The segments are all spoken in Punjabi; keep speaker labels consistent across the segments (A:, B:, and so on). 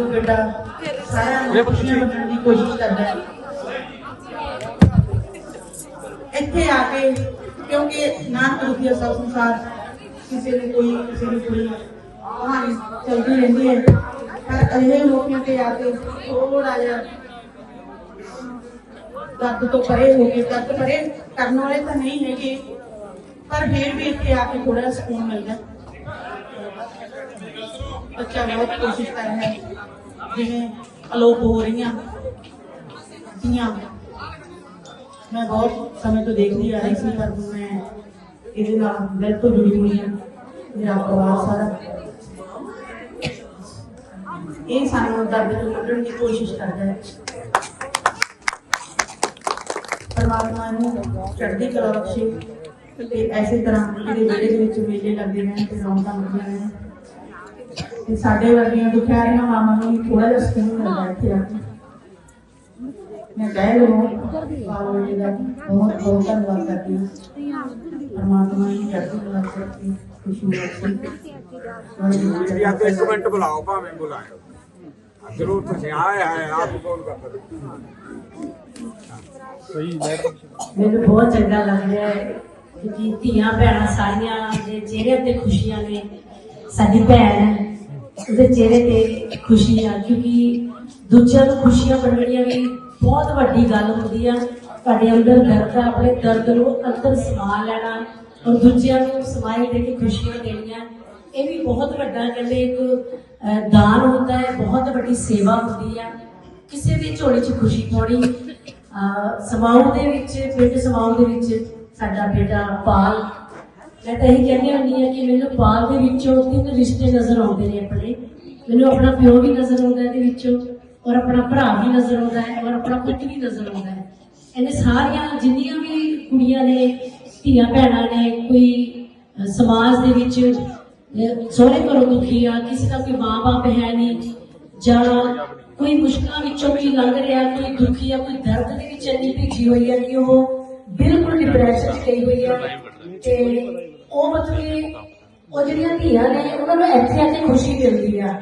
A: ਜੋ ਬੇਟਾ ਸਾਰਿਆਂ ਨੂੰ ਖੁਸ਼ੀਆਂ ਵੰਡਣ ਦੀ ਕੋਸ਼ਿਸ਼ ਕਰਦਾ ਹੈ ਇੱਥੇ ਆ ਕੇ ਕਿਉਂਕਿ ਨਾਨਕ ਰੂਪੀਆ ਸਭ ਸੰਸਾਰ ਕਿਸੇ ਨੂੰ ਕੋਈ ਕਿਸੇ ਨੂੰ ਕੋਈ ਕਹਾਣੀ ਚੱਲਦੀ ਰਹਿੰਦੀ ਹੈ ਪਰ ਅਜਿਹੇ ਲੋਕਾਂ ਤੇ ਆ ਕੇ ਥੋੜਾ ਜਿਹਾ ਦਰਦ ਤੋਂ ਪਰੇ ਹੋ ਕੇ ਦਰਦ ਪਰੇ ਕਰਨ ਵਾਲੇ ਤਾਂ ਨਹੀਂ ਹੈਗੇ ਪਰ ਫਿਰ ਵੀ ਇੱਥੇ ਆ ਕੇ ਥੋੜਾ ਜਿਹਾ ਸਕੂਨ ਮਿਲਦਾ ਬੱਚਾ ਬਹੁਤ ਕੋਸ਼ਿਸ਼ ਕਰ ਰਿਹਾ ਹੈ ਜਿਵੇਂ ਅਲੋਪ ਹੋ ਰਹੀਆਂ ਧੀਆਂ ਮੈਂ ਬਹੁਤ ਸਮੇਂ ਤੋਂ ਦੇਖਦੀ ਆ ਰਹੀ ਸੀ, ਪਰ ਮੈਂ ਇਹਦੇ ਨਾਲ ਦਿਲ ਤੋਂ ਜੁੜੀ ਹੋਈ ਹਾਂ। ਮੇਰਾ ਪਰਿਵਾਰ ਸਾਰਾ। ਇਹ ਸਾਨੂੰ ਦਰਦ ਤੋਂ ਕੱਢਣ ਦੀ ਕੋਸ਼ਿਸ਼ ਕਰਦਾ ਹੈ। ਪਰਮਾਤਮਾ ਨੂੰ ਚੜ੍ਹਦੀ ਕਲਾ ਬਖਸ਼ੇ ਤੇ ਐਸੇ ਤਰ੍ਹਾਂ ਇਹਦੇ ਵਿਹੜੇ ਦੇ ਵਿੱਚ ਮੇਲੇ ਲੱਗਦੇ ਰਹਿਣ ਤੇ ਰੌਣਕਾਂ ਲੱਗਦੀਆਂ ਰਹਿਣ ਤੇ ਸਾਡੇ ਵਰਗੀਆਂ ਦੁਖਿਆਰੀਆਂ ਮਾਵਾਂ ਨੂੰ ਵੀ ਥੋੜਾ ਜਿਹਾ ਸਕੂਨ ਮਿਲਦਾ ਇੱਥੇ ਆ ਕੇ। ਮੈਂ ਕਹਿ ਰਹੀ ਹਾਂ ਆਲੋ ਜੀ ਦਾ ਬਹੁਤ ਬਹੁਤ ਧੰਨਵਾਦ ਕਰਦੀ ਹਾਂ। ਪਰਮਾਤਮਾ ਹੀ ਚੜ੍ਹਦੀ ਕਲਾ ਬਖਸ਼ੇ ਖੁਸ਼ੀ ਬਖਸ਼ੇ
B: ਵੀ ਆ ਇੱਕ ਮਿੰਟ ਬੁਲਾਓ ਭਾਵੇਂ ਬੁਲਾਇਓ। ਆ ਜ਼ਰੂਰ ਤੁਸੀਂ ਆਏ ਆਏ ਆਪ ਫੋਨ ਕਰ ਸਕਦੇ
C: ਮੈਨੂੰ ਬਹੁਤ ਚੰਗਾ ਲੱਗ ਰਿਹਾ ਹੈ ਕਿ ਧੀਆਂ ਭੈਣਾਂ ਸਾਰੀਆਂ ਦੇ ਚਿਹਰੇ ਤੇ ਖੁਸ਼ੀਆਂ ਨੇ। ਸਾਡੀ ਭੈਣ ਹੈ, ਉਹਦੇ ਚਿਹਰੇ ਤੇ ਖੁਸ਼ੀ ਆ, ਕਿਉਂਕਿ ਦੂਜਿਆਂ ਨੂੰ ਖੁਸ਼ੀਆਂ ਵੰਡਣੀਆਂ ਵੀ ਬਹੁਤ ਵੱਡੀ ਗੱਲ ਹੁੰਦੀ ਆ। ਤੁਹਾਡੇ ਅੰਦਰ ਦਰਦ ਆ, ਆਪਣੇ ਦਰਦ ਨੂੰ ਅੰਦਰ ਸਮਾ ਲੈਣਾ ਔਰ ਦੂਜਿਆਂ ਨੂੰ ਸਮਾਈ ਦੇ ਕੇ ਖੁਸ਼ੀਆਂ ਦੇਣੀਆਂ, ਇਹ ਵੀ ਬਹੁਤ ਵੱਡਾ ਕਹਿੰਦੇ ਇੱਕ ਦਾਨ ਹੁੰਦਾ ਹੈ, ਬਹੁਤ ਵੱਡੀ ਸੇਵਾ ਹੁੰਦੀ ਆ। ਕਿਸੇ ਵੀ ਝੋਲੀ 'ਚ ਖੁਸ਼ੀ ਪਾਉਣੀ ਸਮਾਉਣ ਦੇ ਵਿੱਚ, ਪਿੰਡ ਸਮਾਉਣ ਦੇ ਵਿੱਚ ਸਾਡਾ ਬੇਟਾ ਪਾਲ ਮੈਂ ਤਾਂ ਇਹ ਕਹਿੰਦੀ ਹੁੰਦੀ ਹਾਂ ਕਿ ਮੈਨੂੰ ਪਾਲ ਦੇ ਵਿੱਚੋਂ ਤਿੰਨ ਰਿਸ਼ਤੇ ਨਜ਼ਰ ਆਉਂਦੇ ਨੇ ਆਪਣੇ। ਮੈਨੂੰ ਆਪਣਾ ਪਿਓ ਵੀ ਨਜ਼ਰ ਆਉਂਦਾ ਇਹਦੇ ਵਿੱਚੋਂ ਔਰ ਆਪਣਾ ਭਰਾ ਵੀ ਨਜ਼ਰ ਆਉਂਦਾ ਹੈ ਔਰ ਆਪਣਾ ਪੁੱਤ ਵੀ ਨਜ਼ਰ ਆਉਂਦਾ ਹੈ। ਇਹਨੇ ਸਾਰੀਆਂ ਜਿੰਨੀਆਂ ਵੀ ਕੁੜੀਆਂ ਨੇ, ਧੀਆਂ ਭੈਣਾਂ ਨੇ, ਕੋਈ ਸਮਾਜ ਦੇ ਵਿੱਚ, ਅਹ ਘਰੋਂ ਦੁਖੀ ਆ, ਕਿਸੇ ਦਾ ਕੋਈ ਮਾਂ-ਬਾਪ ਹੈ ਨਹੀਂ, ਜਾਂ ਕੋਈ ਮੁਸ਼ਕਲਾਂ ਵਿੱਚੋਂ ਵੀ ਲੰਘ ਰਿਹਾ, ਕੋਈ ਦੁਖੀ ਆ, ਕੋਈ ਦਰਦ ਦੇ ਵਿੱਚ ਇੰਨੀ ਭਿੱਜੀ ਹੋਈ ਹੈ ਕਿ ਉਹ ਬਿਲਕੁਲ ਡਿਪਰੈਸ਼ਨ 'ਚ ਗਈ ਹੋਈ ਹੈ ਤੇ ਉਹ ਮਤਲਬ ਕਿ ਉਹ ਜਿਹੜੀਆਂ ਧੀਆਂ ਨੇ, ਉਹਨਾਂ ਨੂੰ ਇੱਥੇ ਆ ਕੇ ਖੁਸ਼ੀ ਮਿਲਦੀ ਆ।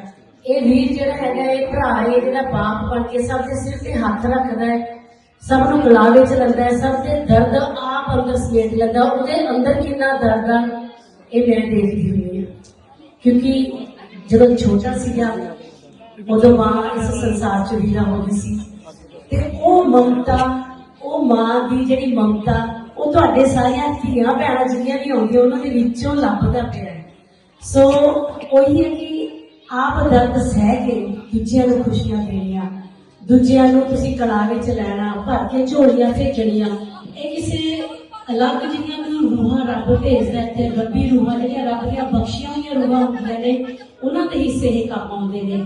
C: ਇਹ ਵੀਰ ਜਿਹੜਾ ਹੈਗਾ, ਇਹ ਭਰਾ ਹੈ ਜਿਹੜਾ ਬਾਪ ਬਣ ਕੇ ਸਭ ਦੇ ਸਿਰ ਤੇ ਹੱਥ ਰੱਖਦਾ ਹੈ। ਸਭ ਨੂੰ ਗਲਾਵੇ ਚ ਲੈਂਦਾ ਹੈ, ਸਭ ਦੇ ਦਰਦ ਆਪ ਅੰਦਰ ਸਮੇਟ ਲੈਂਦਾ, ਉਹਦੇ ਅੰਦਰ ਕਿੰਨਾ ਦਰਦ ਆ, ਇਹ ਮੈਂ ਦੇਖਦੀ ਹੋਈ ਆ ਕਿਉਂਕਿ ਜਦੋਂ ਛੋਟਾ ਸੀਗਾ, ਉਦੋਂ ਮਾਂ ਇਸ ਸੰਸਾਰ ਚ ਵੀਰਾ ਹੋ ਗਈ ਸੀ। ਤੇ ਉਹ ਮਮਤਾ, ਉਹ ਮਾਂ ਦੀ ਜਿਹੜੀ ਮਮਤਾ ਉਹ ਤੁਹਾਡੇ ਸਾਰੀਆਂ ਧੀਆਂ ਭੈਣਾਂ ਜਿੰਨੀਆਂ ਵੀ ਆਉਂਦੀਆਂ, ਉਹਨਾਂ ਦੇ ਵਿੱਚੋਂ ਲੱਭਦਾ ਪਿਆ ਹੈ। ਸੋ ਉਹੀ ਹੈ ਕਿ ਆਪ ਦਰਦ ਸਹਿ ਕੇ ਦੂਜਿਆਂ ਨੂੰ ਖੁਸ਼ੀਆਂ ਦੇਣੀਆਂ, ਦੂਜਿਆਂ ਨੂੰ ਤੁਸੀਂ ਕਲਾ ਵਿੱਚ ਲੈਣਾ, ਭਰ ਕੇ ਝੋਲੀਆਂ ਭੇਜਣੀਆਂ, ਇਹ ਕਿਸੇ ਅਲੱਗ ਜਿਹੀਆਂ ਨੂੰ ਰੂਹਾਂ ਰੱਬ ਭੇਜਦਾ ਹੈ ਤੇ ਰੱਬੀ ਰੂਹਾਂ ਜਿਹੜੀਆਂ ਰੱਬ ਦੀਆਂ ਬਖਸ਼ੀਆਂ ਹੋਈਆਂ ਰੂਹਾਂ ਹੁੰਦੀਆਂ ਨੇ, ਉਹਨਾਂ ਦੇ ਹਿੱਸੇ ਹੀ ਕੰਮ ਆਉਂਦੇ ਨੇ।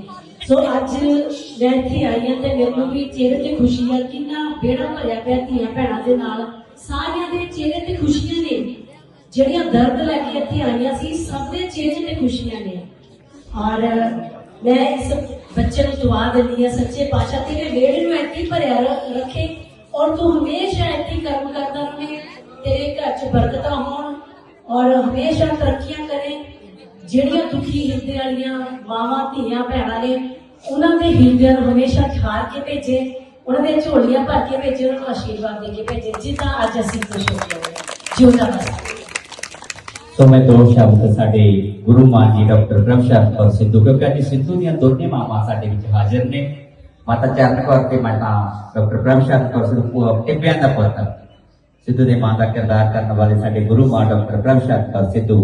C: ਸੋ ਅੱਜ ਮੈਂ ਇੱਥੇ ਆਈ ਹਾਂ ਤੇ ਮੈਨੂੰ ਵੀ ਚਿਹਰੇ ਤੇ ਖੁਸ਼ੀ ਆ, ਕਿੰਨਾ ਬੇੜਾ ਭਰਿਆ ਪਿਆ ਧੀਆਂ ਭੈਣਾਂ ਦੇ ਨਾਲ। ਸਾਰਿਆਂ ਦੇ ਚਿਹਰੇ ਤੇ ਖੁਸ਼ੀਆਂ ਨੇ। ਜਿਹੜੀਆਂ ਦਰਦ ਲੈ ਕੇ ਇੱਥੇ ਆਈਆਂ ਸੀ, ਸਭ ਦੇ ਚਿਹਰੇ ਤੇ ਖੁਸ਼ੀਆਂ ਨੇ। ਔਰ ਮੈਂ ਇਸ ਬੱਚੇ ਨੂੰ ਦੁਆ ਦਿੰਦੀ ਹਾਂ, ਸੱਚੇ ਪਾਤਸ਼ਾਹ, ਤੇਰੇ ਵਿਹੜੇ ਨੂੰ ਇੱਥੇ ਭਰਿਆ ਰੱਖੇ ਔਰ ਤੂੰ ਹਮੇਸ਼ਾ ਇੱਥੇ ਕਰਮ ਕਰਦਾ ਰਹੇ, ਤੇਰੇ ਘਰ 'ਚ ਬਰਕਤਾਂ ਹੋਣ ਔਰ ਹਮੇਸ਼ਾ ਤਰੱਕੀਆਂ ਕਰੇ। ਜਿਹੜੀਆਂ ਦੁਖੀ ਹਿਰਦੇ ਵਾਲੀਆਂ ਮਾਵਾਂ, ਧੀਆਂ, ਭੈਣਾਂ ਨੇ, ਉਹਨਾਂ ਦੇ ਹਿਰਦਿਆਂ ਨੂੰ ਹਮੇਸ਼ਾ ਠਾਰ ਕੇ ਭੇਜੇ। ਉਹਨਾਂ ਦੇ ਝੋਲੀਆਂ ਭਰ ਕੇ ਭੇਜੇ ਉਹਨਾਂ ਨੂੰ ਆਸ਼ੀਰਵਾਦ ਦੇ ਕੇ ਭੇਜੇ ਜਿੱਦਾਂ ਅੱਜ ਅਸੀਂ ਖੁਸ਼ ਹੋ ਗਏ ਜਿਉਂਦਾ ਬਸ।
D: ਸੋ ਮੈਂ ਦੋ ਸ਼ਬਦ ਸਾਡੇ ਗੁਰੂ ਮਾਂ ਜੀ ਡਾਕਟਰ ਪ੍ਰਭਸ਼ਾਰ ਕੌਰ ਸਿੱਧੂ ਕਿਉਂਕਿ ਅੱਜ ਸਿੱਧੂ ਦੀਆਂ ਦੋਨੇ ਮਾਵਾਂ ਸਾਡੇ ਵਿੱਚ ਹਾਜ਼ਰ ਨੇ। ਮਾਤਾ ਚਰਨ ਕੌਰ ਤੇ ਮਾਤਾ ਡਾਕਟਰ ਪ੍ਰਭਸ਼ਾਰ ਕੌਰ ਸਿੱਧੂ ਟਿੱਬਿਆਂ ਦਾ ਪੁੱਤ। ਸਿੱਧੂ ਦੇ ਮਾਂ ਦਾ ਕਿਰਦਾਰ ਕਰਨ ਵਾਲੇ ਸਾਡੇ ਗੁਰੂ ਮਾਂ ਡਾਕਟਰ ਪ੍ਰਭਸ਼ਾਰ ਕੌਰ ਸਿੱਧੂ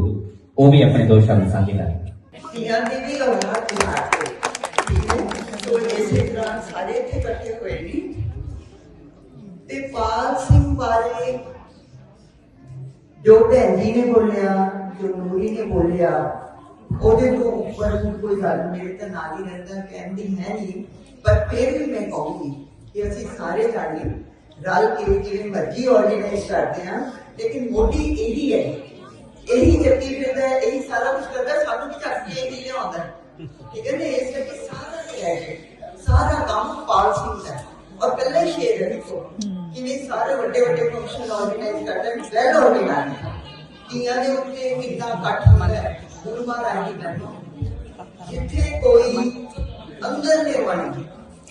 D: ਉਹ ਵੀ ਆਪਣੇ ਦੋ ਸ਼ਬਦ ਸਾਂਝੇ ਕਰਨਗੇ
E: ਧੀਆਂ ਦੀ ਵੀ ਔਲਾਦ ਤਿਆਰ ਹੈ ਸੋ ਇਸੇ ਤਰ੍ਹਾਂ ਸਾਰੇ ਇੱਥੇ ਇਕੱਠੇ ਹੋਏ ਨੇ ਤੇ ਪਾਲ ਸਿੰਘ ਬਾਰੇ ਜੋ ਭੈਣ ਜੀ ਨੇ ਬੋਲਿਆ ਜੋ ਨੂਰੀ ਨੇ ਬੋਲਿਆ ਉਹਦੇ ਤੋਂ ਉੱਪਰ ਕੋਈ ਗੱਲ ਮੇਰੇ ਤਾਂ ਨਾਲ ਹੀ ਰਹਿੰਦਾ ਕਹਿੰਦੀ ਹੈ ਨਹੀਂ ਪਰ ਫਿਰ ਵੀ ਮੈਂ ਕਹੂੰਗੀ ਕਿ ਅਸੀਂ ਸਾਰੇ ਜਾਣੇ ਰਲ ਕੇ ਜਿਵੇਂ ਮਰਜ਼ੀ ਆਰਗੇਨਾਈਜ਼ ਕਰਦੇ ਹਾਂ ਲੇਕਿਨ ਮੋਢੀ ਇਹੀ ਹੈ ਇਹੀ ਚੱਕੀ ਫਿਰਦਾ ਹੈ, ਇਹੀ ਸਾਰਾ ਕੁਝ ਕਰਦਾ ਹੈ, ਸਾਨੂੰ ਵੀ ਚੱਕ ਕੇ ਇਹੀ ਲਿਆਉਂਦਾ ਹੈ। ਠੀਕ ਹੈ ਨਾ ਇਸ ਕਰਕੇ ਸਾਰਾ ਰਿਐਕਸ਼ਨ ਸਾਰਾ ਕੰਮ ਪਾਲ ਸਿੰਘ ਦਾ ਹੈ। ਔਰ ਪਹਿਲੇ ਹੀ ਸ਼ੇਰ ਹੈ ਦੇਖੋ ਕਿਵੇਂ ਸਾਰੇ ਵੱਡੇ ਵੱਡੇ ਫੰਕਸ਼ਨ ਆਰਗੇਨਾਈਜ਼ ਕਰਦੇ ਨੇ ਵੈਲ ਆਰਗੇਨਾਈਜ਼ ਕੀਆਂ ਦੇ ਉੱਤੇ ਕਿੰਨਾ ਇਕੱਠ ਹੁੰਦਾ ਹੈ ਗੁਰੂ ਮਹਾਰਾਜ ਦੀ ਗੱਲ ਜਿੱਥੇ ਕੋਈ ਅੰਦਰਲੇ ਮਨ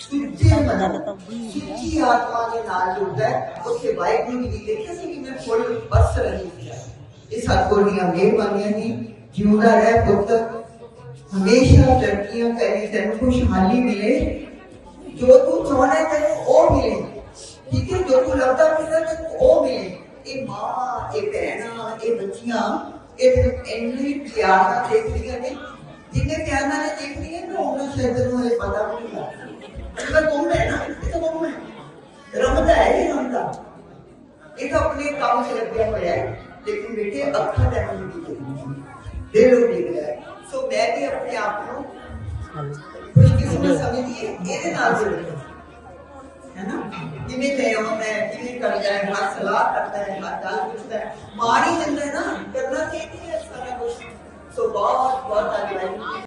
E: ਸੁੱਚੇ ਮਨ ਸੁੱਚੀ ਆਤਮਾ ਦੇ ਨਾਲ ਜੁੜਦਾ ਹੈ ਉੱਥੇ ਵਾਹਿਗੁਰੂ ਜੀ ਦੀ ਦੇਖਿਆ ਸੀ ਕਿ ਮੈਂ ਫੁੱਲ ਬਰਸ ਰਹੀ ਸੀ ਇਹ ਸਤਿਗੁਰ ਦੀਆਂ ਮਿਹਰਬਾਨੀਆਂ ਦੀ ਜਿਉਂਦਾ ਰਹਿ ਪੁੱਤ ਹਮੇਸ਼ਾ ਤਰੱਕੀਆਂ ਕਰੇ, ਤੈਨੂੰ ਖੁਸ਼ਹਾਲੀ ਮਿਲੇ, ਜੋ ਤੂੰ ਚਾਹਣਾ ਤੈਨੂੰ ਉਹ ਮਿਲੇ। ਠੀਕ ਹੈ, ਜੋ ਤੂੰ ਲੱਭਦਾ ਫਿਰਦਾ ਤੈਨੂੰ ਉਹ ਮਿਲੇ। ਇਹ ਮਾਂ, ਇਹ ਭੈਣਾਂ, ਇਹ ਬੱਚੀਆਂ, ਇਹ ਤੈਨੂੰ ਇੰਨੇ ਪਿਆਰ ਨਾਲ ਦੇਖਦੀਆਂ ਨੇ, ਜਿੰਨੇ ਪਿਆਰ ਨਾਲ ਦੇਖਦੀਆਂ ਨੇ, ਉਹਨਾਂ ਸ਼ਾਇਦ ਨੂੰ ਇਹ ਪਤਾ ਵੀ ਨਹੀਂ ਲੱਗਦਾ। ਇਹ ਤੁਮ ਹੈ ਨਾ ਇਹ ਤਾਂ ਤੁਮ ਹੈ ਰਮਦਾ ਹੈ ਇਹ ਰਮਦਾ। ਇਹ ਤਾਂ ਆਪਣੇ ਕੰਮ 'ਚ ਲੱਗਿਆ ਹੋਇਆ ਹੈ। ਲੇਕਿਨ ਬੇਟੇ, ਅੱਖਾਂ ਦਾ ਨਹੀਂ ਦਿਖਦੀ ਦਿਲ ਉਹ ਦਿਖ ਰਿਹਾ ਮੈਂ ਵੀ ਆਪਣੇ ਆਪ ਨੂੰ ਖੁਸ਼ਕਿਸਮਤ ਸਮਝਦੀ ਹੈ ਇਹਦੇ ਨਾਲ ਜੁੜਦੀ ਹੈ ਨਾ ਜਿਵੇਂ ਲੈ ਆਉਂਦਾ ਹੈ ਜਿਵੇਂ ਕਰਦਾ ਹੈ ਹਰ ਸਲਾਹ ਕਰਦਾ ਹੈ ਹਰ ਗੱਲ ਪੁੱਛਦਾ ਹੈ ਮਾਰ ਹੀ ਦਿੰਦਾ ਹੈ ਨਾ ਕਰਨਾ ਚਾਹੀਦਾ ਹੈ ਸਾਰਾ ਕੁਝ ਸੋ ਬਹੁਤ ਬਹੁਤ ਧੰਨਵਾਦ